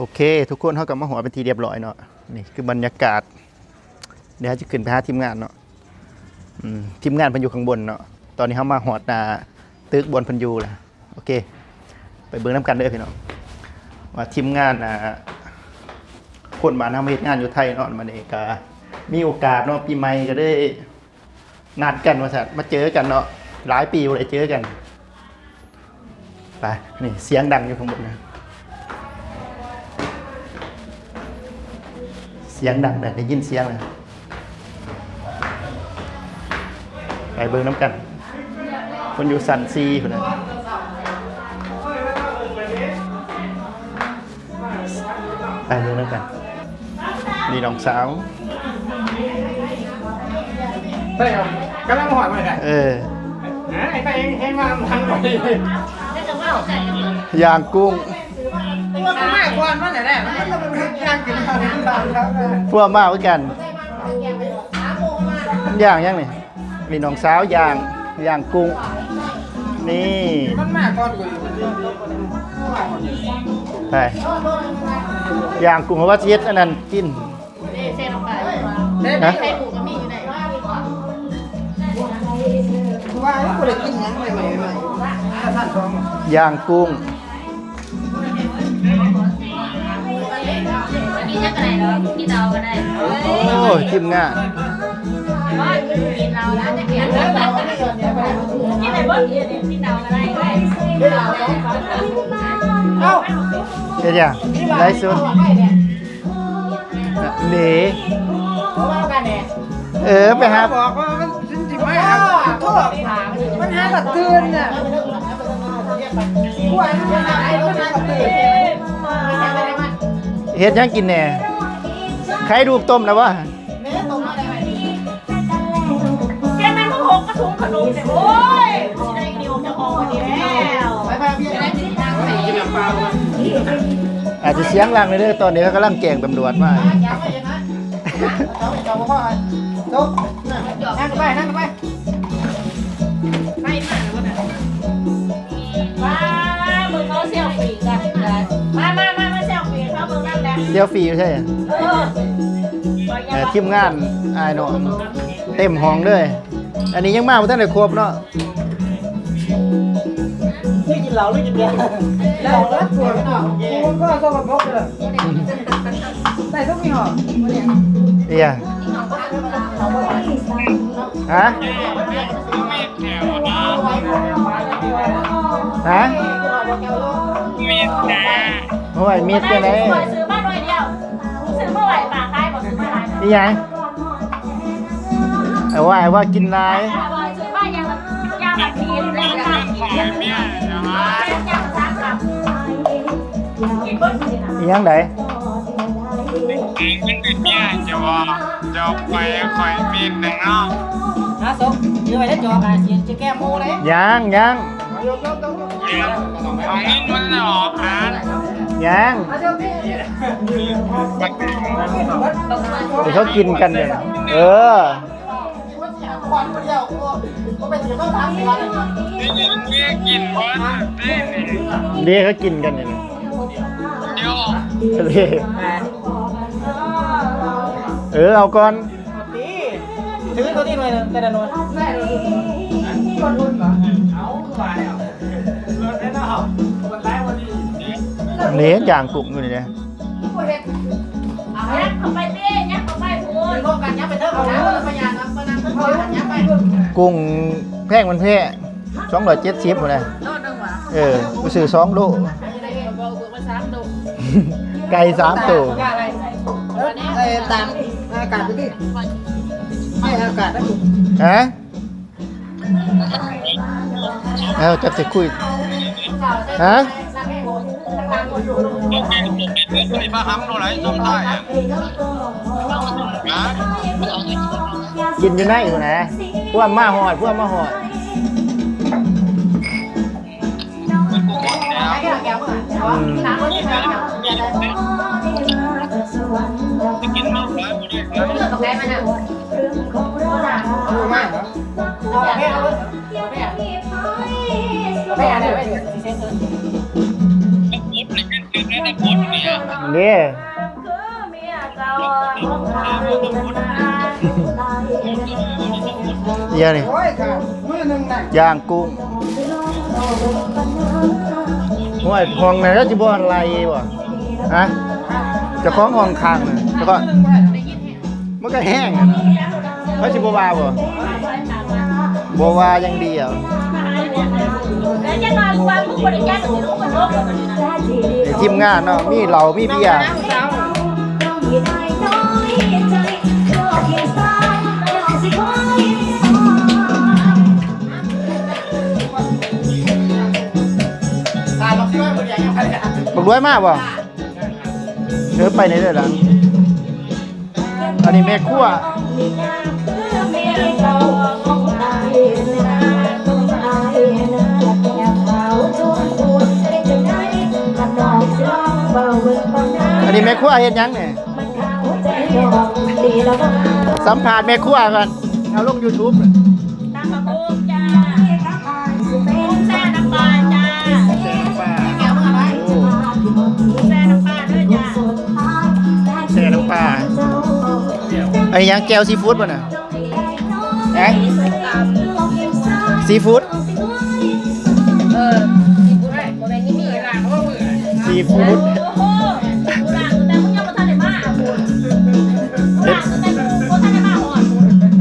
โอเค ทุกคนเขากับมาหัวเป็นทีเรียบร้อยเนาะนี่คือบรรยากาศ เดี๋ยวจะขึ้นไปหาทีมงานเนาะทีมงานพันอยู่ข้างบนเนาะตอนนี้เขามาหอดนาตึกบนพันยูแหละโอเค ไปเบิ้งน้ำกันเด้อพี่เน้องว่าทีมงานอ่าคนมาทำเหตุงานอยู่ไทยเนาะมันเอก็มีโอกาสเนาะปีใหม่ก็ได้นัดกันว่าสัตว์มาเจอกันเนาะหลายปีเลยเจอกันไปนี่เสียงดังอยู่ข้างบนนะ สียงดังแต่ได้ยินเสียงเลยไปเบิ่งน้ำกัน คนอยู่สันซีคนนั้นไปเบิ่งน้ำกัน นี่น้องสาวใช่ครับกำลังหอยมาเลยเออไอ้ไปเองเองมาทางก่อนย่างกุ้งว่า มันมากกว่ามันไหนแน่มันก็เป็นย่างกินข้าวในตามครับพวกมาเหมือนกันย่างยังนี่นี่น้องสาวย่างย่างกุ้ง นี่มันมากกว่ากูไปย่างกุ้งเพราะว่าเจ็ดอันนั้นกินนี่เส้นลงไปนะใส่หมูกับมีอยู่ไหนว่ากูเลยกินยังใหม่ใหม่ใหม่ท่านชมย่างกุ้ง กินยังไงเนาะกินเอาก็ได้โอ้ยทีมงานว่ากินเราแล้วจะเขียนกินอะไรบ้างกินเอาก็ได้กินเอาเอ้าเดี๋ยวอย่างไลฟ์สดหนีเพราะว่ากันเนี่ยเออไปครับบอกว่ามันจริงๆไม่ครับโทษมันหากับตื่นเนี่ยกูอ่านมันหามันหากับตื่น เฮ็ดยังกินแหน่ใครดูปต้มแล้ววะแกแม่ก็หกกระทุงขนมเนี่ยโอ้ยได้กินจะคองวันนี้แล้วไปไปพี่ได้กินทางไหนกินน้ำเปล่าอาจจะเสียงดังเลยเด้อตอนนี้เขากำลังแกล้งตำรวจมาอย่าไปอย่างนั้นเจ้าเจ้าพ่อจบนั่งไปนั่งไปไม่มาแล้วนะมามึงเขาเซลฟี่กันมามามา นั่นแหละเดี๋ยวฟรีไม่ใช่เหรอเออเออทีมงานอายเนาะเต็มห้องเลย อันนี้ยังมาบ่ทันได้ครบเนาะไม่กินเหล้าไม่กินเบียร์เหล้าแล้วตัวเนาะกูก็สกปรกเลยได้ทุกยี่ห้อเอียฮะฮะ มีจ้าโอ้ยมีดจังได๋ซื้อมาหน่อยเดียวซื้อเมื่อไหร่ปากคายบอกซื้อเมื่อไหร่อีหยังเอาว่าไอ้ว่ากินหลายซื้อมายังยังแบบทีมเลยนะยังยังยังสามกับกินเบิ้ลสินะอีหยังไดเองยังเป็นเมียจะว่าจะไปคอยมีหนึ่งเนาะฮะสมยืมไปได้วจอกอะเสียจะแก้โมเลยยังยัง เอาเงินมันออกหายังบัตรเดี๋ยวเขากินกันเนี่ยเออได้ยินเมียกินบ้านได้นี่เดี๋ยวเขากินกันเนี่ยเดี๋ยวเดี๋ยวเออเอาก่อนถือตัวนี้หน่อยแต่ละหน่วย นี่อย่างกลุ่มอยู่นี่นะยักเข้าไปดิยักเข้าไปพูดกุ้งแพงมันแพงสองร้อยเจ็ดสิบหมดเลยเออกูซื้อสองโลไก่สามตัวไอ้ตามอากาศไปดิให้อากาศได้ฮะ เอาจับสิคุยฮะมีพระห้ำโน่นไหนส้มใต้อะนะกินอยู่ไหนอยู่นะพวกมาหอดพวกมาหอดมันกูหมดแล้วจะกินมากแล้วไม่ได้ตรงไหมันอะดูมากเหรอ เอาเลยแม่อาเลยแล้วกดนี่เป็นคือแม่ได้กดเนี่ยนี่ยนี่คือเมียางทางนานเดี๋ยวนี่โอ้ยค่ะมือหนึ่งน่ะย่างกุ้งห้วยห้องไหนก็จะบ่อะไรบ่ฮะจะคล้องห้องข้างน่ะแล้วก็มันก็แห้งอะนะเขาสิบ่ว่าบ่บ่ว่าย่างดียว แล้วจะนอนฟังมึงบริจาคกับสิลูกมันลบกับมันนะทีมงานเนาะมีเหล้ามีเบียร์ตายมาคิดว่าคนใหญ่ยังไงอะบักรวยมากบ่เดินไปไหนเด้อล่ะอันนี้แม่ครัว อันนี้แม่ครัวเฮ็ดหยังเนี่ยสัมภาษณ์แม่ครัวก่อนเอาลง YouTube เลยตามมาพูดจ้าแซ่น้ำปลาจ้าแซ่น้ำปลาโอ้แซ่น้ำปลาด้วยจ้าแซ่น้ำปลาอันนี้หยังแก้วซีฟู้ดป่ะน่ะแอะซีฟู้ดเออโมเมนต์นี้มีอะไรซีฟู้ด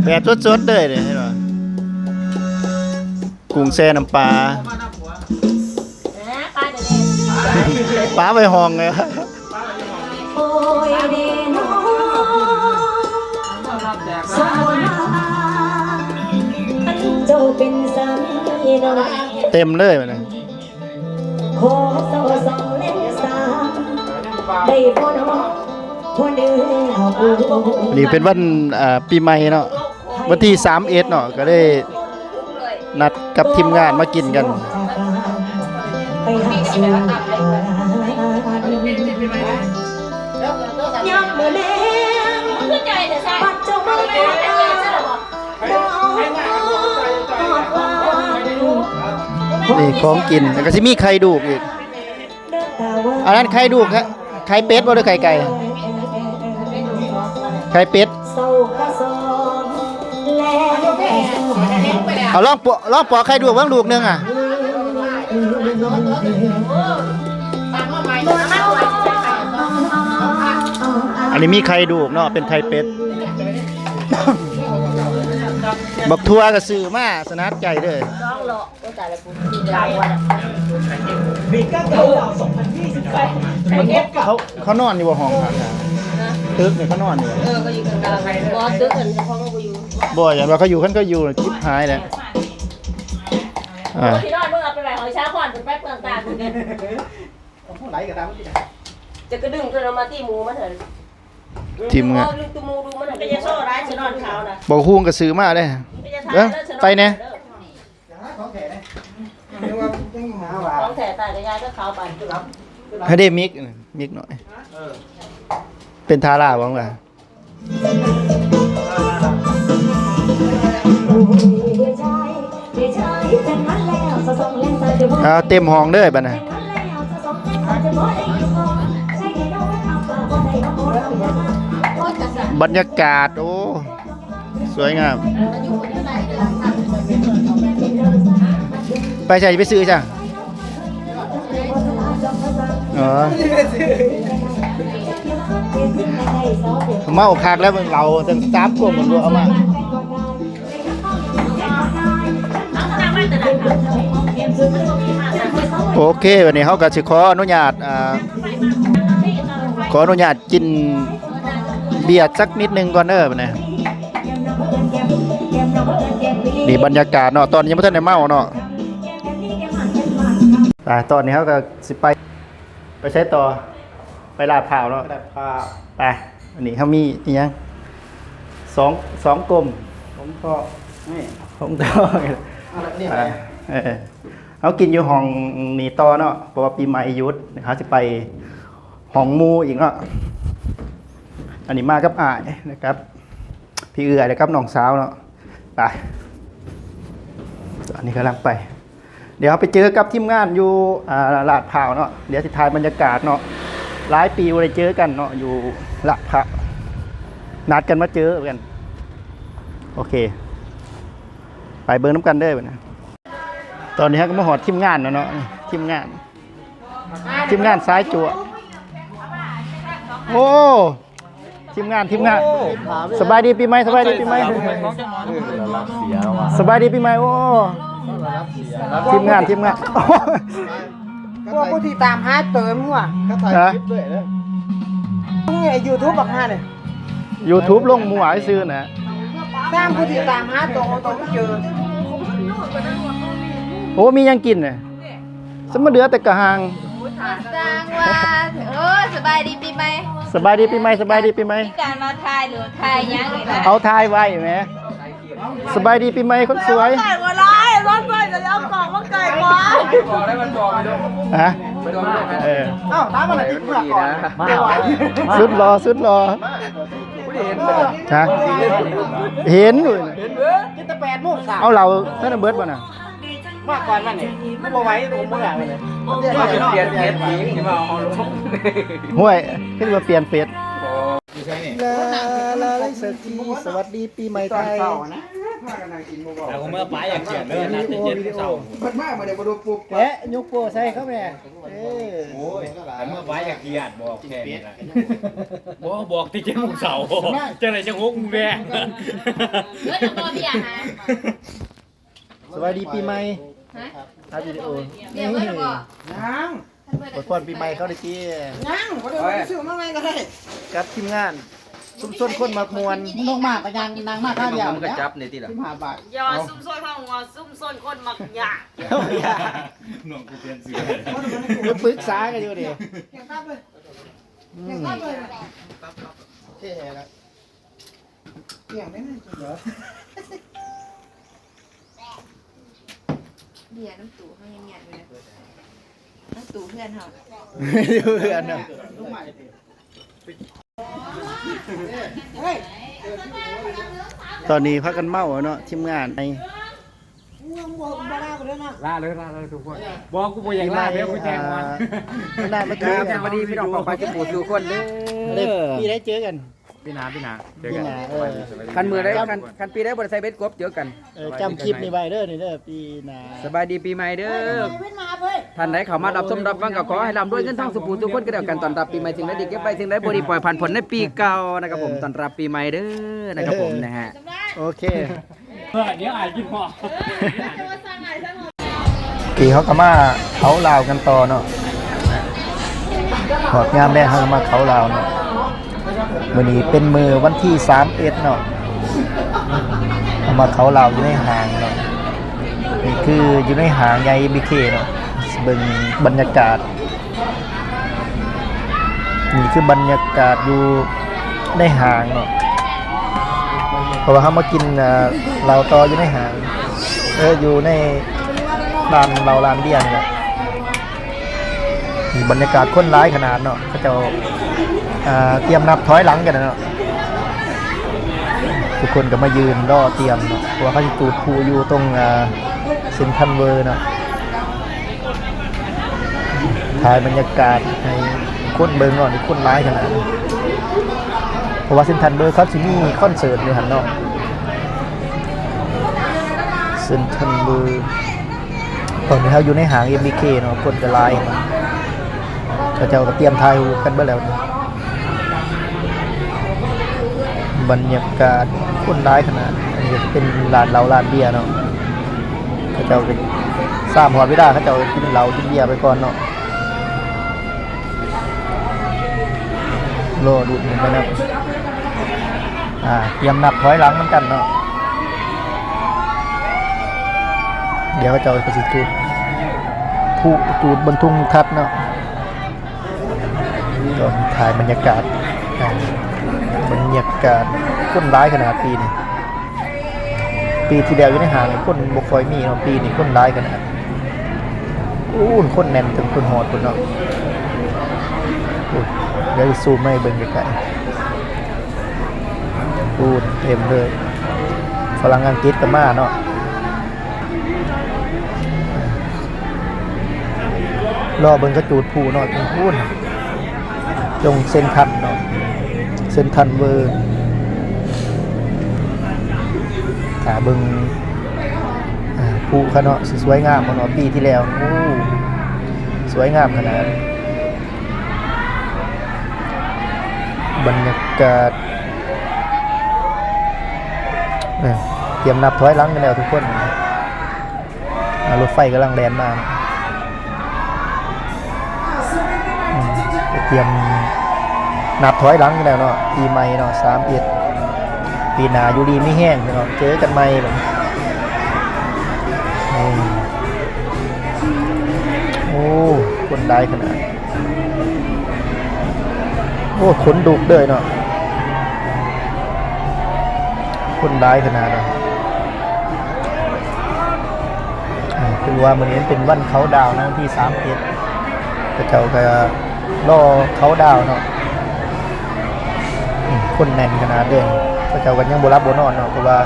แบบสดๆเลยเนี่ยเห็นป่ะกุ้งแซ่น้ำปลานะปลาเด็ดปลาไปห้องเลยเจ้าเป็นสามีน้องเต็มเลยมันนะขอเศร้าสองเล่นสามได้พ่อน้องพ่อเดือเอาวันนี้เป็นวันอ่าปีใหม่เนาะ วันที่3เอ็ดเนาะก็ได้นัดกับทีมงานมากินกัน นี่ของกินแล้วก็สิมีไข่ดูกอีกอันนั้นไข่ดูกฮะไข่เป็ดบ่หรือไข่ไก่ไข่เป็ด เอาลองปอกลองปอกไข่ดูกเบิ่งลูกหนึงอะอันนี้มีไข่ดูกเนาะเป็นไข่เป็ดบักทัวก็ซื้อมาสนัดใจเด้อร้องหลอกก็แต่ละกูกินใจวะเขาเขานอนอยู่บ่ห้องครับตึกเนี่ยเขานอนอยู่บ่เออก็อยู่กันกลางบอสซื้อเงินเฉพาะกูอยู่บ่อย่างว่าเขาอยู่คันก็อยู่คิดหายแล้ว อ่าที่นอนมึงเอาไปไหนหอยช้าขวานเป็นแป๊บต่างๆกันไหลกับตามที่จะกระดึงจนเอามาตีมูมาเถอะทีมงานดึงตูมูดูมันก็จะโซ่ร้ายจะนอนเขานะบ่ฮู้ก็ซื้อมาเด้อของแก่เนี่ยนึกว่ายังหาว่าต้องแถตายกับยายก็เขาไปให้ได้มิกมิกหน่อยเป็นทาราบ้างล่ะเดี๋ยวชายเดี๋ยวชายแต่งงานแล้วสะสมเล่นตา เอาเต็มห้องเด้อบัดน่ะแต่งงานแล้สะสมเล่นตาเดี๋ยได้อยู่ก่อนใช่ไงน้องเอาปากบ่ได้เอาบ่เอาบ่ได้บรรยากาศ โอ้ สวยงาม ไปใช่ไปซื้อจ้ะอ๋อเมาคักแล้วเราตั้งสามกลมเหมือนว่าเอามา โอเควันนี้เขาก็สิขออนุญาตอ่าขออนุญาตกินเบียร์สักนิดหนึงก่อนเด้อบัดนี้นี่บรรยากาศเนาะตอนนี้ยังไม่ทันได้เมาเนาะแต่ตอนนี้เขาก็สิไป ไปใช้ต่อไปลาดพร้าวเนาะแบบพาไปอันนี้เขามีอีหยังสองสองกลมผมก็นี่ผมต่ออะไรเนี่ยอ่าเออ เขากินอยู่ห้องนีต่อเนาะเพราะว่าปีใหม่ยุดเขาจะไปห้องมูอีกเนาะอันนี้มากับอ้ายนะครับ พี่เอือนะครับน้องสาวเนาะไปอันนี้กำลังไป เดี๋ยวไปเจอกับทีมงานอยู่ลาดพร้าวเนาะเดี๋ยวสิทายบรรยากาศเนาะหลายปีบ่ได้เจอกันเนาะอยู่ละพระนัดกันมาเจอกัน โอเค ไปเบิ่งน้ำกันเด้อบัดนะ ตอนนี้ฮะก็มาหอดทีมงานแล้วเนาะทีมงาน ทีมงานซ้ายจั่วโอ้ทีมงานทีมงานสบายดีปีใหม่สบายดีปีใหม่สบายดีปีใหม่โอ้ทีมงานทีมงานพวกผู้ที่ตามหาเติมมึงว่ะฮะมึงไอ้ยูทูบบักฮาเนี่ยยูทูบลงหมูหวายซื้อนะสร้างผู้ที่ตามหาตรงตรงไม่เจอ โอ้มียังกินน่ะสมมาเดือแต่กระหังสร้างว่าเออสบายดีปีใหม่สบายดีปีใหม่สบายดีปีใหม่มีการมาทายหรือทายยังอีกแล้วเอาทายไว้ไหมสบายดีปีใหม่คนสวยไก่หัวร้ายรถไฟจะเอากล่องมาไก่กว่าฮะเออเอ้าตามมาหน่อยที่เมื่อก่อนมาสุดรอสุดรอฮะเห็นอยู่น่ะคิดแต่แปดโมงสามเอาเราท่านนะเบิร์ดบ่น่ะ มากก่อนมันนี่ไม่มาไหว้ผมเมื่อไหร่เลยเปลี่ยนเพชรนี้ที่มาเอาลงห้วยขึ้นมาเปลี่ยนเฟซลาลาไลสกีสวัสดีปีใหม่ไทยแต่ผมเมื่อไปอยากเขียนเลยนะจะเย็นเสาแกะยกโปใส่เข้าแม่เออโอ้ยแต่เมื่อไปอยากเขียนบอกแค่นี้แหละบอกบอกที่เจ็ดโมงเสาจะไหนจะงกแม่เฮ้ยตัวเบียร์ฮะสวัสดีปีใหม่ ฮะอัดวิดีโอเบียร์เพื่อนบอกยังอวยพรปีใหม่เขาได้ที่ยังเขาเดี๋ยวไปซื้อมาไงก็ได้กับทีมงานซุ่มซ่นคนมามวนลงมากก็ยังนางมากข้าวเดียวมันก็จับในที่ละสิบห้าบาทย่าซุ่มซ่นข้างหัวซุ่มซ่นคนมักหยาหน่วงกูเปลี่ยนเสือเดี๋ยวปรึกษากันอยู่ดิแข่งขันเลยแข่งขันเลยเท่แล้วเกี่ยงได้ไหมเหรอ เบียร์น้ำตู่เขายังเงียบอยู่เลยน้ำตู่เพื่อนเขาดูเพื่อนเนาะเฮ้ยตอนนี้พักกันเมาเนาะทีมงานในมึงบอกบ้าไปเลยนะล่าเลยล่าเลยทุกคนบอกกูบ่อยากล่าแล้วกูแจ้งวันไม่ได้มาเจอกันสวัสดีพี่น้องปองไปทุกผู้ทุกคนเด้อเด็กปีได้เจอกัน พี่นาพี่นาเจอปีกันหน้าเออ คันมือได้คันคันปีได้บริษัทเบสกบเจอกันเออจำคลิปนี้ไว้เด้อนี่เด้อปีหน้าสบายดีปีใหม่เด้อเว้นมาเว้ยท่านใดเข้ามารับชมรับฟังก็ขอให้ร่ำรวยเงินทองสุขทุกคนก็เดียวกันตอนรับปีใหม่สิ่งใดดีเก็บไปสิ่งใดบ่ดีปล่อยผ่านผลในปีเก่านะครับผมตอนรับปีใหม่เด้อนะครับผมนะฮะ โอเค เดี๋ยวอายกินหม้อปีเขาก็มาเขาลาวกันต่อเนาะหอดงามแรกเขาก็มาเขาลาวเนาะ มื้อนี้เป็นมือวันที่31เนาะเอามาเขาลาอยู่ในหางเนาะนี่คืออยู่ในหางใหญ่บีเคเนาะเบิ่งบรรยากาศนี่คือบรรยากาศอยู่ในหางเนาะเพราะว่าเขามากินเอ่อเหล้าต่ออยู่ในหางเอออยู่ในร้านเราร้านเบียร์นี่แหละบรรยากาศคนร้ายขนาดเนาะเขาจะ เตรียมนับถอยหลังกันนะเนาะทุกคนก็มายืนรอเตรียมเนะเพราะว่าเขาจะตูดผูอยู่ตรงอ่าเซนทันเวอร์เนาะถ่ายบรรยากาศให้คนเบิงเนาะนี่คนร้ายขนาดเพราะว่าเซนทันเวอร์เขาจะมีคอนเสิร์ตเลยหันเนาะเซนทันเบอร์ตอนนี้เขาอยู่ในหาง MBK เนาะคนจะไลน์เนาะเขาเจ้าก็เตรียมทายรูปกันเบ่แล้วเนาะ บรรยากาศคนร้ายขนาดอันนี้เป็นร้านเหล้าร้านเบียร์เนาะเขาเจ้าเป็นสามหอดไม่ได้เขาเจ้ากินเหล้ากินเบียร์ไปก่อนเนาะรอดูดมันไปนะอ่าเตรียมนับถอยหลังเหมือนกันเนาะเดี๋ยวก็จะเอาไปสิจูดผู้จูดบนทุงทัดเนาะตอนถ่ายบรรยากาศอ่า ยากาศคนร้ายขนาดปีนี้ปีที่แล้วอยู่ในหางนี่คนบกคอยมีเนาะปีนี้คนร้ายขนาดอู้นคนแน่นจนคนหอดคนเนาะอู้เดี๋ยวซูมให้เบิ่งไกลๆอู้เต็มเลยฝรั่งอังกฤษก็มาเนาะรอเบิ่งกระจูดผูหน่อยเป็นพูนจงเส้นทันเนาะ เส้นทันเวอร์ขาบิงภูขาเนาะสิสวยงามเหมือนว่าปีที่แล้วโอ้สวยงามขนาดบรรยากาศเตรียมนับถอยหลังกันแล้วทุกคนรถไฟกำลังแลนมาเตรียม นับถอยหลังกันแล้วเนาะปีใหม่เนาะสามเอ็ดปีหนาอยู่ดีไม่แห้งเนาะเจอกันใหม่แบบโอ้คนได้ขนาดโอ้ขนดุกเลยเนาะคนได้ขนาดนั้นอ่าคือว่ามันนี้เป็นวันเขาดาวนะที่สามเอ็ดพระเจ้าก็รอเขาดาวเนาะ คนแน่นขนาดเดินพระเจ้ากันยังบรับโบนอนเนาะเพราะว่า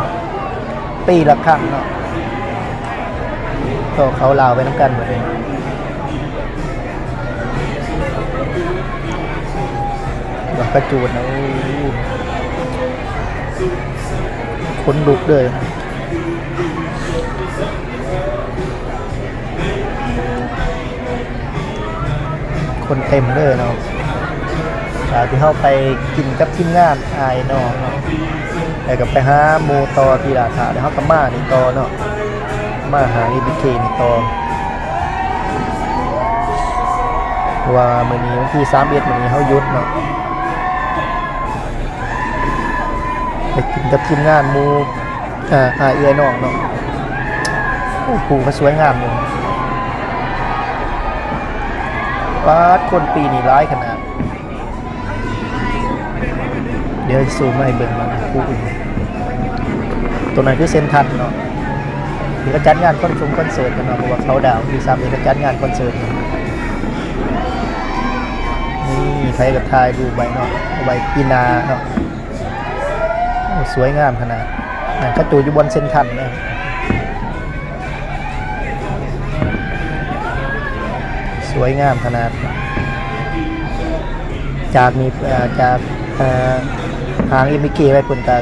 ปีละครั้งเนาะก็เขาลาวไปน้ำกันหมดเลยดอกกระจูดนะโอ้ยขนลุกเลยคนเต็มเลยเนาะ อ่าที่เข้าไปกินกับทีมงานอายเนาะเนาะแต่กับไปหาหมูตอที่ราถาเดี๋ยวเขาก็มานี่ตอเนาะมาหาอีบิเคนี่ตอว่ามื้อนี้วันที่31มื้อนี้เฮาหยุดเนาะไปกินกับทีมงานหมูอ่าอาเอือยน้องเนาะโอ้โหเขาสวยงามเลยปาดคนปีนี่ร้ายขนาด ดี๋ยวซูมมาให้เบิ่งมาคู่อื่นตัวนั้นคือเซนทันเนาะที่เขาจัดงานคอนฟงคอนเสิร์ตกันเนาะเพราะว่าเขาดาวน์ที่ซ้ำที่เขาจัดงานคอนเสิร์ตนี่ใครกับทายดูใบเนาะใบปีนาเนาะสวยงามขนาดนั่นกระจูอยู่บนเส้นทันเนี่ยสวยงามขนาดจากมีเอ่อจากอ หางอิมิเกไปคนตา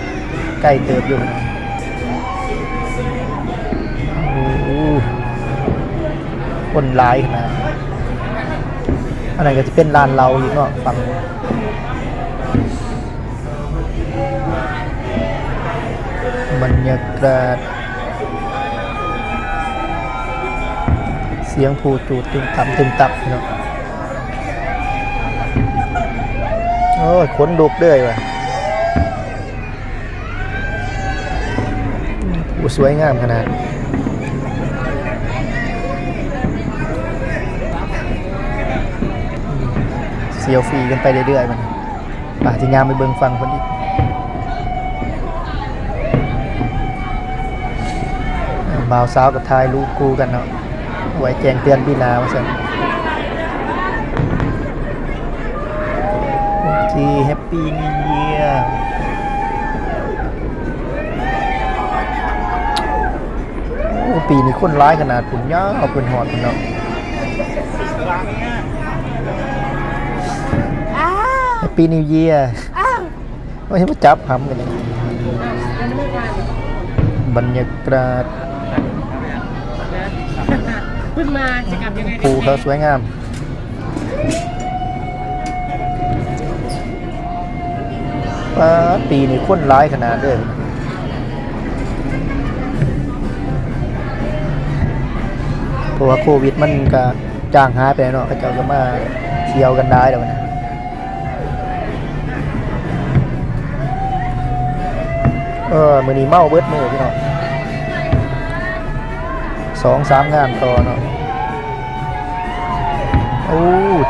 ใกล้เติบอยู่โอ้โหคนร้ายขนาดอันนั้นก็จะเป็นลานเราอีกเนาะฝั่งบรรยากาศเสียงผูจูดตึงต่ำตึงตับเนาะโอ้ยขนลุกเลยว่ะโอ้ สวยงามขนาดเซียวฟีกันไปเรื่อยๆมันป่าจะยามไปเบิงฟังคนอีกบ่าวสาวกับทายลูกกูกันเนาะไว้แจงเตือนพี่นาว่าสันจีแฮปปี้นิวเยียร์โอ้ ปีนี้คนร้ายขนาดผมยาวเป็นหอดมันเนาะแฮปปี้นิวเยียร์ไม่ใช่ว่าจับหำกันเลยบรรยากาศเพิ่งมาจะกลับยังไงภูเขาสวยงามป้าดปีนี้คนร้ายขนาดเด้อ เพราะว่าโควิดมันก็จางหายไปเนาะเขาเจ้าก็มาเที่ยวกันได้แล้วนะเออมือนี้เมาเบิดมือพี่เนาะสองสามงานต่อเนาะโอ้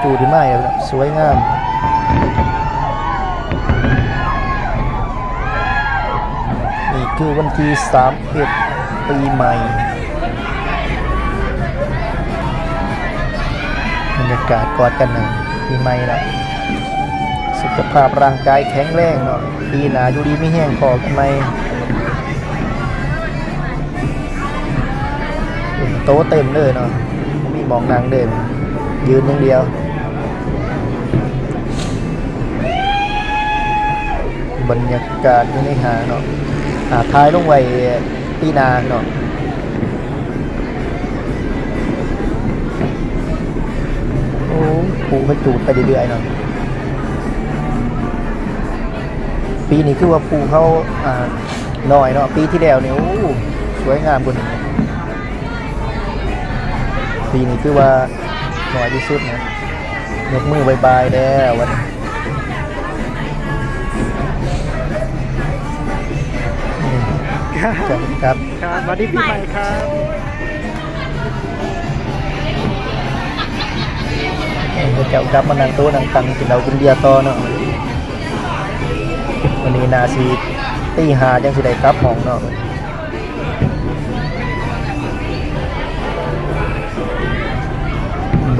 จูดีมาเลยครับสวยงามนี่คือวันที่3เอ็ดปีใหม่ รยากาศกอดกันหนึ่งปีไหมล่ะสุขภาพร่างกายแข็งแรงหน่อยดีนาอยู่ดีไม่แห้งคอกันไหมโตเต็มเลยเนาะมีมองนางเด่นยืนนึงเดียว บรรยากาศอยู่ในหาเนาะหาท้ายลงไว้ปีนาเนาะ อ้ผูกระจูดไปเรื่อยๆเนาะปีนี้คือว่าภูเขาอ่าน้อยเนาะปีที่แล้วเนี่ยโอ้สวยงามกว่านี้ปีนี้คือว่าน้อยที่สุดนะยกมือบายบายแล้ววันนี้ครับครับครับสวัสดีปีใหม่ครับ เจ้ากลับมานั่งโต๊ะนั่งตังกินเรากินเบียร์ต่อเนาะวันนี้นาซีตีหาจังสิได้กลับห้องเนาะ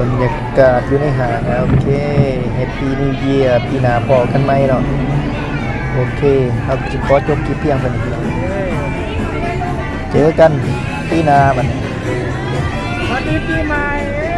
บรรยากาศอยู่ในหาโอเคเฮปปี้นิวเยียร์ปีหน้าพอกันไหมเนาะโอเคเราจะขอจบคลิปเพียงเท่านี้เจอกันปีหนาบันสวัสดีปีใหม่